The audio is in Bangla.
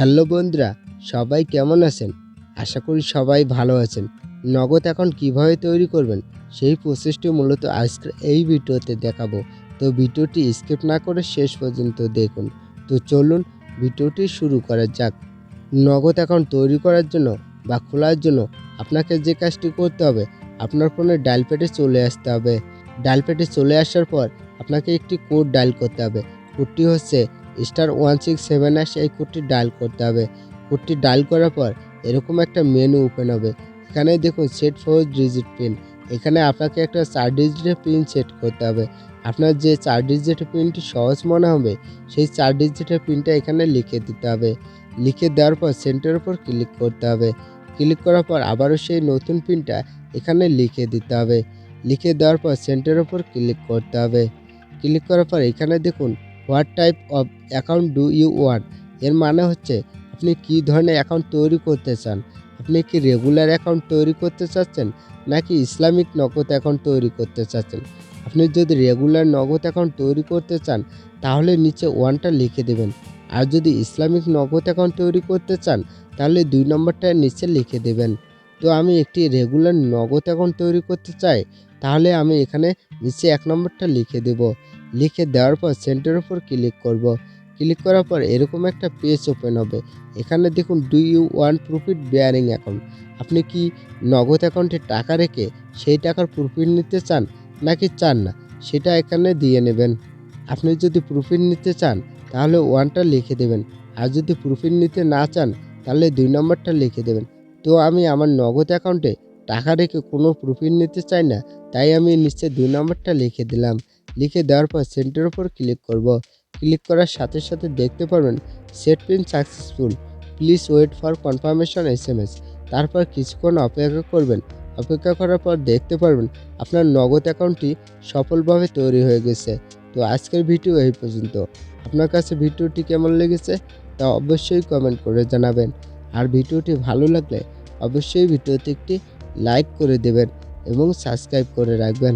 হ্যালো বন্ধুরা, সবাই কেমন আছেন? আশা করি সবাই ভালো আছেন। নগদ অ্যাকাউন্ট কীভাবে তৈরি করবেন, সেই প্রসেসটি মূলত আজকের এই ভিডিওতে দেখাবো। তো ভিডিওটি স্কিপ না করে শেষ পর্যন্ত দেখুন। তো চলুন ভিডিওটি শুরু করা যাক। নগদ অ্যাকাউন্ট তৈরি করার জন্য বা খোলার জন্য আপনাকে যে কাজটি করতে হবে, আপনার ফোনে ডায়াল প্যাডে চলে আসতে হবে। ডায়াল প্যাডে চলে আসার পর আপনাকে একটি কোড ডায়াল করতে হবে। কোডটি হচ্ছে star one six seven hash এই কোডটি ডায়াল করতে হবে। কোডটি ডায়াল করার পর এরকম একটা মেনু ওপেন হবে। এখানে দেখুন সেট ফোর ডিজিট পিন এখানে আপনাকে একটা চার ডিজিটের পিন সেট করতে হবে। আপনার যে চার ডিজিটের পিনটি সহজ মনে হবে, সেই চার ডিজিটের পিনটা এখানে লিখে দিতে হবে। লিখে দেওয়ার পর সেন্টার উপর ক্লিক করতে হবে। ক্লিক করার পর আবারও সেই নতুন পিনটা এখানে লিখে দিতে হবে। লিখে দেওয়ার পর সেন্টার উপর ক্লিক করতে হবে। ক্লিক করার পর এখানে দেখুন what type of account do you want এর মানে হচ্ছে, আপনি কী ধরনের অ্যাকাউন্ট তৈরি করতে চান? আপনি কি রেগুলার অ্যাকাউন্ট তৈরি করতে চাচ্ছেন, নাকি ইসলামিক নগদ অ্যাকাউন্ট তৈরি করতে চাচ্ছেন? আপনি যদি রেগুলার নগদ অ্যাকাউন্ট তৈরি করতে চান, তাহলে নিচে ওয়ানটা লিখে দেবেন। আর যদি ইসলামিক নগদ অ্যাকাউন্ট তৈরি করতে চান, তাহলে দুই নম্বরটা নিচে লিখে দেবেন। তো আমি একটি রেগুলার নগদ অ্যাকাউন্ট তৈরি করতে চাই, তাহলে আমি এখানে নিচে এক নম্বরটা লিখে দেব। লিখে দেওয়ার পর সেন্টার উপর ক্লিক করব। ক্লিক করার পর এরকম একটা পেজ ওপেন হবে। এখানে দেখুন do you want profit bearing account আপনি কি নগদ অ্যাকাউন্টে টাকা রেখে সেই টাকার প্রফিট নিতে চান, নাকি চান না? সেটা এখানে দিয়ে নেবেন। আপনি যদি প্রফিট নিতে চান, তাহলে ওয়ানটা লিখে দেবেন। আর যদি প্রফিট নিতে না চান, তাহলে দুই নম্বরটা লিখে দেবেন। তো আমি আমার নগদ অ্যাকাউন্টে টাকা রেখে কোনো প্রফিট নিতে চাই না, তাই আমি নিচে দুই নম্বরটা লিখে দিলাম। লিখে দেওয়ার পর সেন্টার উপর ক্লিক করব। ক্লিক করার সাথে সাথে দেখতে পারবেন, set pin successful. Please wait for confirmation S M S তারপর কিছুক্ষণ অপেক্ষা করবেন। অপেক্ষা করার পর দেখতে পারবেন, আপনার নগদ অ্যাকাউন্টটি সফলভাবে তৈরি হয়ে গেছে। তো আজকের ভিডিও এই পর্যন্ত। আপনার কাছে ভিডিওটি কেমন লেগেছে তা অবশ্যই কমেন্ট করে জানাবেন। আর ভিডিওটি ভালো লাগলে অবশ্যই ভিডিওতে একটি লাইক করে দেবেন এবং সাবস্ক্রাইব করে রাখবেন।